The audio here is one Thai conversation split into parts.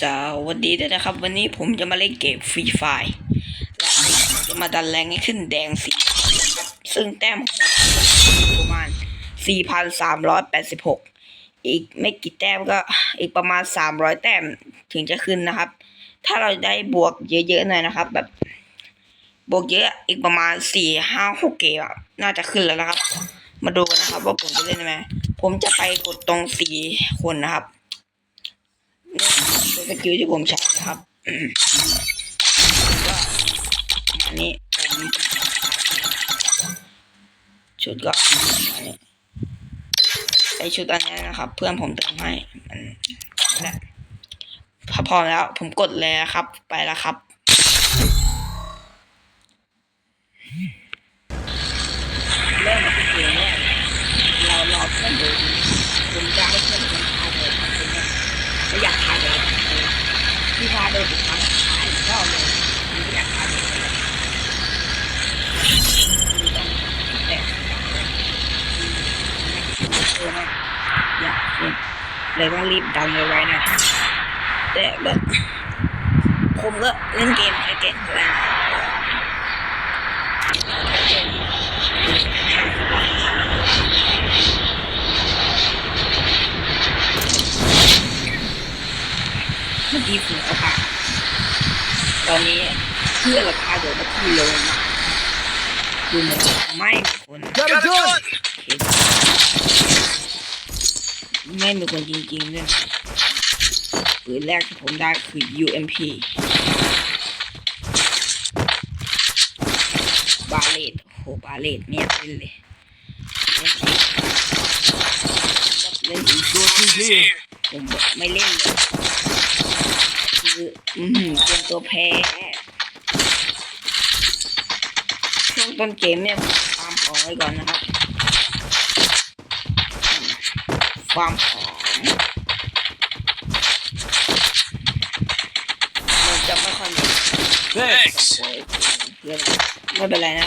สวัสดีด้วยนะครับ วันนี้ผมจะมาเล่นเกมฟรีไฟและผมจะมาดันแรงให้ขึ้นแดงสีซึ่งแต้มของผมประมาณ 4,386 อีกไม่กี่แต้มก็อีกประมาณ 300 แต้มถึงจะขึ้นนะครับ ถ้าเราได้บวกเยอะๆหน่อยนะครับ แบบ บวกเยอะอีกประมาณ 4 5 6 เกมอะน่าจะขึ้นแล้วนะครับ มาดูกันนะครับว่าผมจะเล่นไหมผมจะไปกดตรงสีคนนะครับ สกิลที่ผมใช้ครับก็อันนี้ผมชุดก็อันนี้ไอชุดอันนี้นะครับ เพื่อนผมเติมให้มันนั่นแหละพอพอแล้วผมกดเลยนะครับ ไปแล้วครับเริ่มมาที่เกมแรกเรารอเพื่อนดูผมจะให้เพื่อนผมทายเลยครับผมเนี่ยไม่อยากทายเลย เลยผมไม่อยากทายเลยไม่ต้องเออนะอยเลยต้องรีบดันไว้ๆนะแต่แบบผมก็เล่นเกมแค่เก่งแล้วเมื่อกี้ผมเอาผ่าน ตอนนี้เพื่อนเราพาเดี๋ยวมาที่ลงมาดูเหมือนไม่มีคน Got a gun! ไม่มีคนจริงๆด้วยนะปืนแรกที่ผมได้คือ UMP บาเลตโหบาเลตไม่อยากเล่นเลยเล่นอีกเล่นอีก Sources here. ผมบอกไม่เล่นเลย คืออือหือเป็นตัวแพ้ช่วงต้นเกมเนี่ยฟาร์มของไว้ก่อนนะครับฟาร์มของเราจะไม่ค่อยมี Thanks. โอ้ยเพื่อนไม่เป็นไรนะ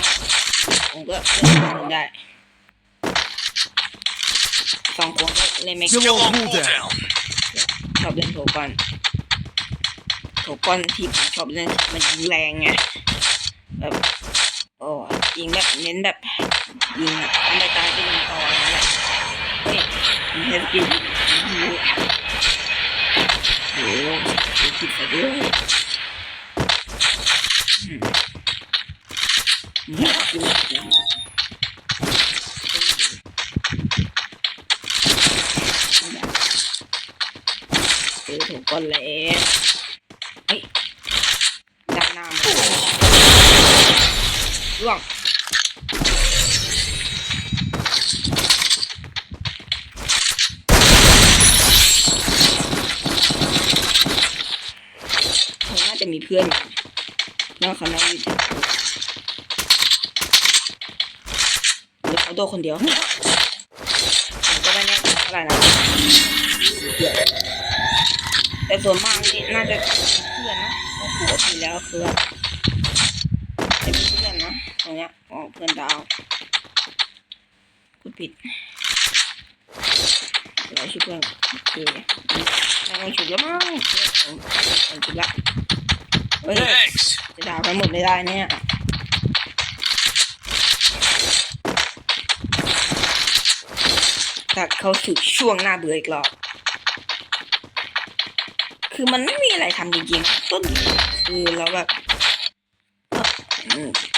ผมก็เล่นคนได้สองคนก็เล่นไม่ Kill เก่ง all cooldown. ชอบเล่นโถก้อน โถก้อนที่ผมชอบเล่นมันยิงแรงไงแบบโอ้ยิงแบบเน้นแบบยิงไม่ตายก็ยิงต่อนั่นแหละเฮ้ยมีเฮสกิลโอ้โหคิดไปด้วยอืมมีเฮสกิลนะเออถูกก้อนแล้วเฮ้ยดักหน้ามัน ล่วงเขาน่าจะมีเพื่อนอยู่แล้วเขาน่าอยู่ที่หรือเขาโดนคนเดียวก็ไม่แน่ใจเท่าไหร่นะแต่ส่วนมากนี่น่าจะเพื่อนนะเพราะปกติแล้วคือจะมีเพื่อนนะตรง เนี้ยอ๋อเพื่อนดาวพูดผิดเราชื่อเพื่อนโอเคเราฉุดแล้วมั้งเพื่อนผมผมฉุดละเฮ้ยจะด่ากันหมดไม่ได้เนี่ยตัดเข้าสู่ช่วงหน้าเบื่ออีกรอบคือมันไม่มีอะไรทำจริงๆต้นคือเราแบบ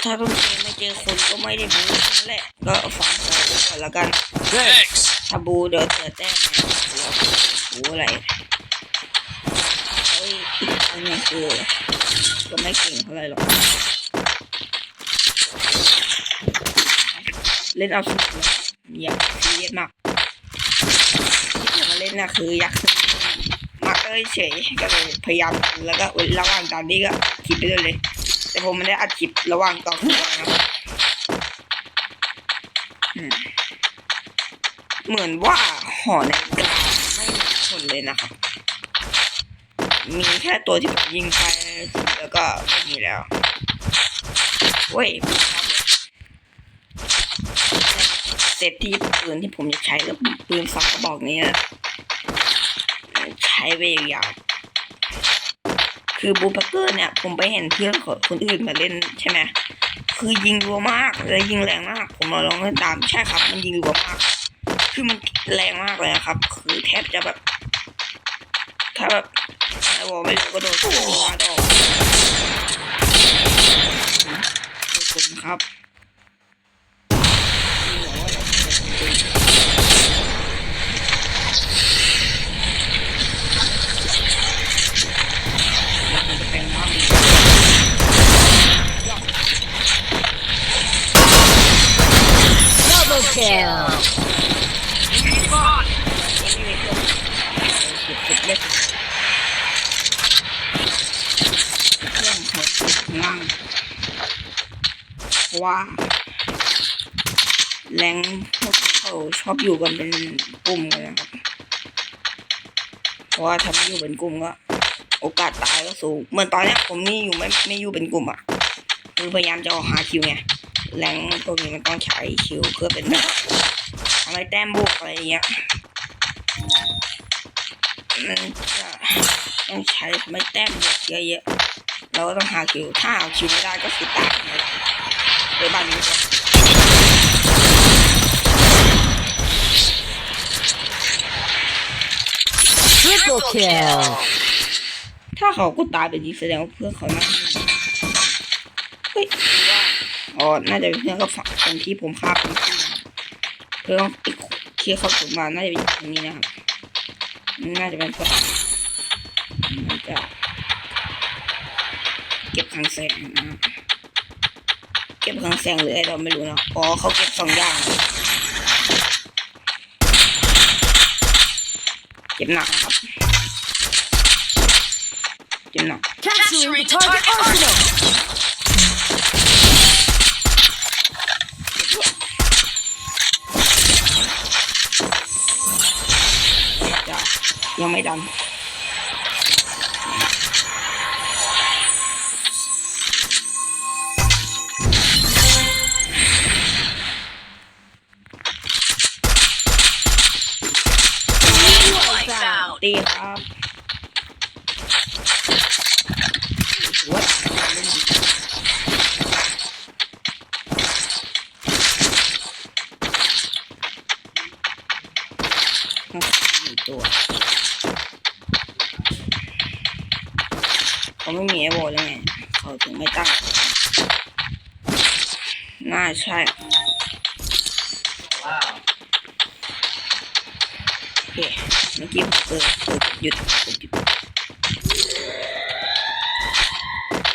ถ้าต้นเกมไม่เจอคนก็ไม่ได้บูนั่นแหละ ก็ฟังเขาไปก่อนแล้วกัน Thanks. ถ้าบูเดี๋ยวเสียแต้มเนี่ยเราบูอะไรเฮ้ยอันนี้คือก็ไม่เก่งเท่าไหร่หรอกเล่นเอาสนุกเลยอย่าซีเรียสมากที่ผมมาเล่นน่ะคืออยากขึ้นมาเตอร์เฉยก็เลยพยายามแล้วก็ระหว่างตอนนี้ก็คลิปไปด้วยเลย แต่ผมไม่ได้อัดคลิประหว่างตอนนี้นะครับเหมือนว่าหอในกลางไม่มีคนเลยนะครับ มีแค่ตัวที่ผมยิงไปแล้วก็ไม่มีแล้วเว้ยเซตที่ปืนที่ผมจะใช้ก็ปืนสองกระบอกนี้นะใช้ไปยาว คือบูปักเกอร์เนี่ย ผมไปเห็นเพื่อนคนอื่นมาเล่นใช่ไหมคือยิงรัวมากเลยยิงแรงมาก ผมมาลองเล่นตามใช่ครับ มันยิงรัวมาก คือมันแรงมากเลยครับ คือแทบจะแบบ ถ้าแบบไอ้วอลไม่รู้ก็โดนตัวดอกขอบคุณครับ จะเป็นน้ำ Double kill. สุดสุดเล็กเครื่องหัวล่างเพราะ ว่าแรงพวกเขาชอบอยู่กันเป็นกลุ่มกันนะครับ เพราะว่าถ้าไม่อยู่เป็นกลุ่มก็โอกาสตายก็สูง เหมือนตอนนี้ผมนี่อยู่ไม่ไม่อยู่เป็นกลุ่มอะ คือพยายามจะออหาคิวไง แรงพวกนี้มันต้องใช้คิวเพื่อเป็นแบบทำให้แต้มบุกอะไรอย่างเงี้ยมันจะต้องใช้ทำให้แต้มบวกเยอะๆ เราก็ต้องหาคิว ถ้าหาคิวไม่ได้ก็คือตายเลย ยบ้านนี้ก็ Triple kill. ถ้าเขาก็ตายไปดีแสดงว่าเพื่อนเขาน่าจะเฮ้ยอ๋อ น่าจะเป็นเพื่อนกับฝั่งคนที่ผมฆ่าเป็นที่เพื่อนอีกเคลียร์เขาถึงมา น่าจะเป็นตรงนี้นะครับ น่าจะเป็นเพื่อนน่าจะเก็บคลังแสงนะครับ เก็บคลังแสงหรืออะไรเราไม่รู้นะอ๋อเขาเก็บสองอย่างเก็บหนักครับเก็บหนัก Capturing the target arsenal. จะยังไม่ดัน ตีครับวัดตัวเขาไม่มีไอโวแล้วไงเขาถึงไม่ตั้งน่าใช่ โอ เคเมื่อกี้เปิดเปิดหยุดเปิดหยุด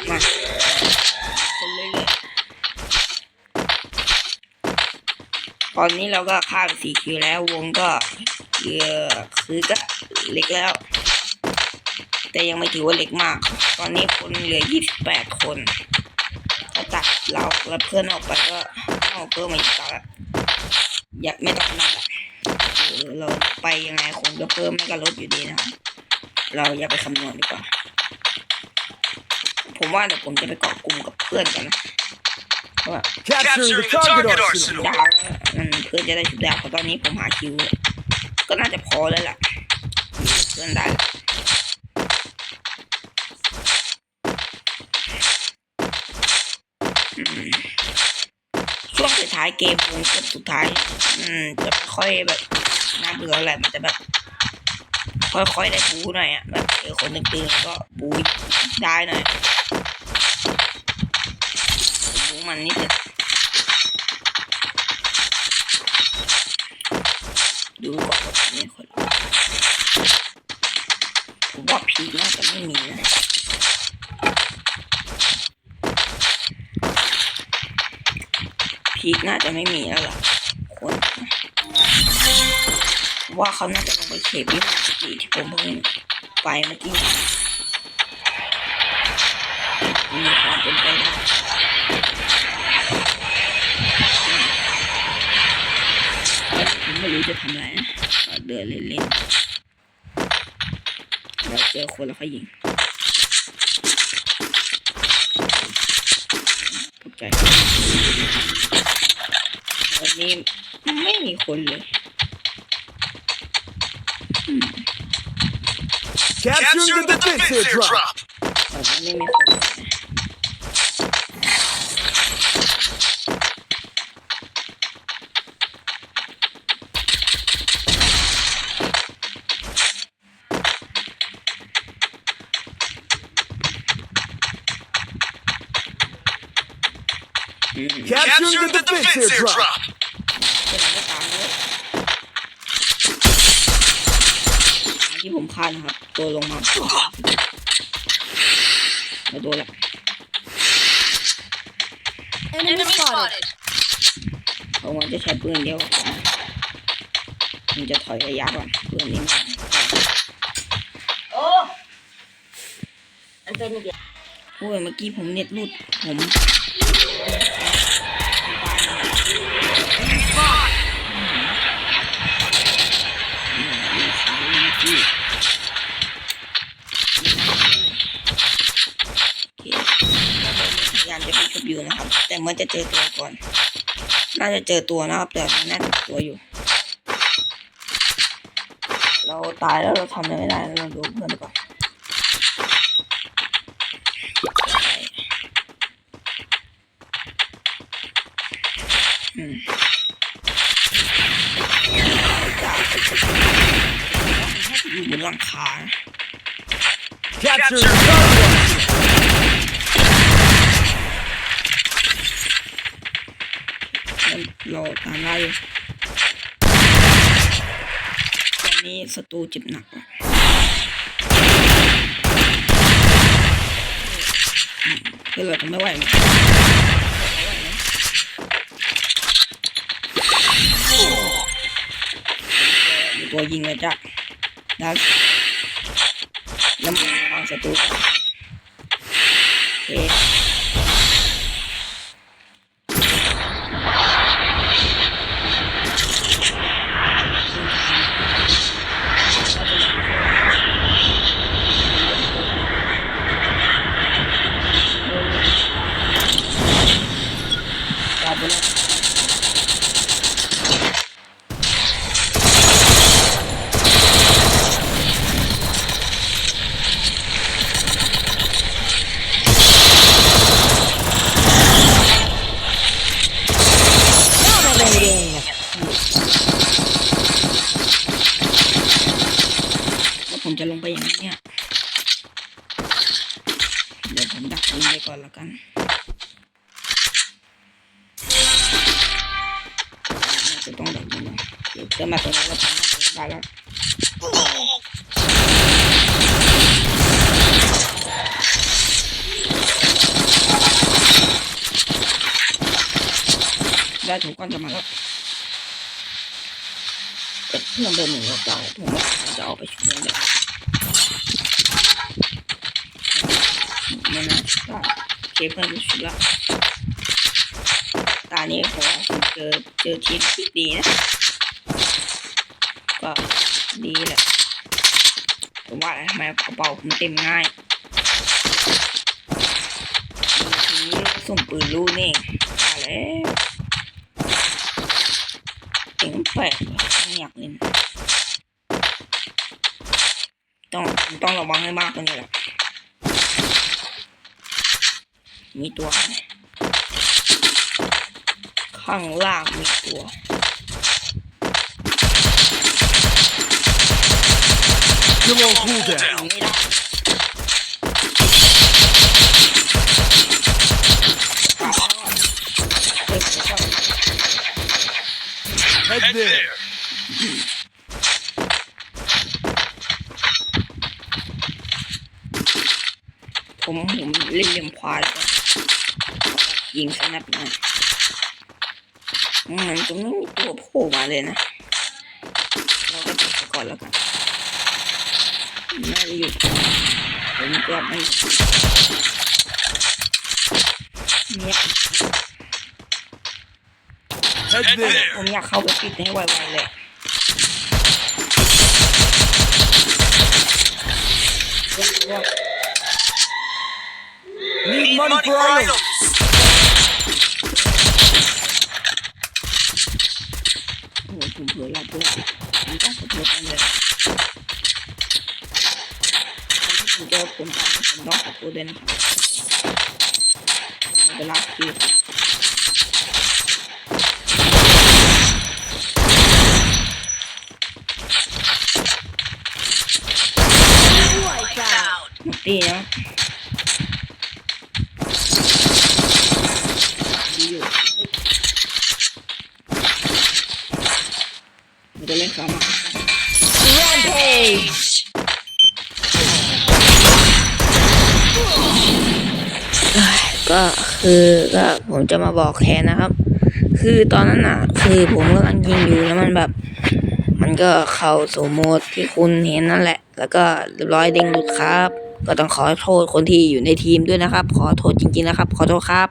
มาคนเรื่อยๆตอนนี้เราก็ฆ่าไปสี่คิวแล้ววงก็เยอะคือก็เล็กแล้ว แต่ยังไม่ถือว่าเล็กมาก ตอนนี้คนเหลือยี่สิบแปดคนถ้าตัดเราและเพื่อนออกไปก็เอาเพิ่มมาอีกแล้วอย่าไม่ต้องนับอะ เออเราไปยังไงคนก็เพิ่มไม่ก็ลดอยู่ดีนะครับเราอย่าไปคำนวณดีกว่า ผมว่าเดี๋ยวผมจะไปเกาะกลุ่มกับเพื่อนกันนะเพราะว่า Capturing the target arsenal. ดาวอืมเพื่อนจะได้ชุดดาวเพราะตอนนี้ผมหาคิวเลยก็น่าจะพอแล้วล่ะอยู่กับเพื่อนได้ละอืมช่วงสุดท้ายเกมวงเกือบสุดท้าย อืมจะไม่ค่อยแบบ น่าเบื่ออะไรมันจะแบบ ค่อยๆได้บูหน่อยอะแบบเจอคนตึงๆก็บูได้หน่อยบูมันนิดนึงดูก่อนว่ามีคนผมว่าพีน่าจะไม่มีนะพีน่าจะไม่มีแล้วล่ะคน ว่าเขาน่าจะลงไปเขตวิมาสกีที่ผมเพิ่งไปเมื่อกี้มีความเป็นไปได้ผมไม่รู้จะทำอะไรนะก็เดินเล่นๆเราเจอคนแล้วก็ยิงตกใจวันนี้ไม่มีคนเลย Capturing the defensive drop. แต่ว่าไม่มีคนอืม Capturing the defense airdrop. เป็ ที่ผมคาดนะครับ ตัวลงมาแล้วโดนละ Enemy spotted. เขาว่าจะใช้ปืนเดียวกันมันจะถอยระยะก่อนปืนนี้มันโอ้มันเป็นอีกแล้วโอ้ยเมื่อกี้ผมเน็ตรุดผมโอเคพยายามจะไปชุบอยู่ นะครับแต่เหมือนจะเจอตัวก่อน น่าจะเจอตัวนะครับแต่น่าจะตัวอยู่ เราตายแล้วเราทำอะไรไม่ได้เราดูเพื่อนดีกว่อนอืมอยู่บนหลังคา Capturing the target arsenal. เรา ตามไล่ตอนนี้ศัตรูเจ็บหนักเพื่อนเราจะไม่ไหวไหมมีตัวยิงเลยจ้ะแล้วแล้วมันฟังศัตรูโอเค กลายเป็นว่า Dominating. แล้วผมจะลงไปอย่างนี้เนี่ย เดี๋ยวผมดักยิงไปก่อนแล้วกันน่าจะต้องดักยิงนะ เดี๋ยวเพื่อนมาตรงนี้แล้วผมน่าจะได้แล้วได้ถูกก่อนจะมาแล้วเพื่อนเดินหนีออกจากผมว่าเขาจะเอาไปช่วยเลยไม่น่าได้เคเพื่อนไปช่วยละตานี้ผมเจอเจอทีมที่ดีนะ ก็ดีแหละผมว่าทำไมกระเป๋าผมเต็มง่ายทีนี้ส่งปืนลูกนี่มาแล้วเต็งแปลกไม่อยากเล่นต้องต้องระวังให้มากกว่านี้แหละมีตัว ข้างล่างมีตัว Still on ยิ cooldown. งไม่ได้เฮ้ยผมชอบ Head there. ผมผมเล่นเลียมควายแล้วก็ยิงสนับหน่อยอืมมันจะไม่มีตัวโผล่มาเลยนะ เราก็จับไปก่อนแล้วกัน น่าจะอยู่ผมก็ไม่เนี่ย Head there. ผมอยากเข้าไปปิดให้ไวๆเลย Need money for items. โผมต้องขอโทษกันเลยตอนที่ผมเจอผมทำผมต้องขอโทษด้วยนะครับเวลาคิว Wipe out. หมดตีนะดีอยู่เราจะเล่นสามอะ Rampage. ก็คือก็ผมจะมาบอกแคนนะครับ คือตอนนั้นอะ คือผมกำลังยิงอยู่แล้วมันแบบ มันก็เข้าสู่โหมดที่คุณเห็นนั่นแหละ แล้วก็เรียบร้อยเด้งหลุดครับ ก็ต้องขอโทษคนที่อยู่ในทีมด้วยนะครับ ขอโทษจริงๆนะครับ ขอโทษครับ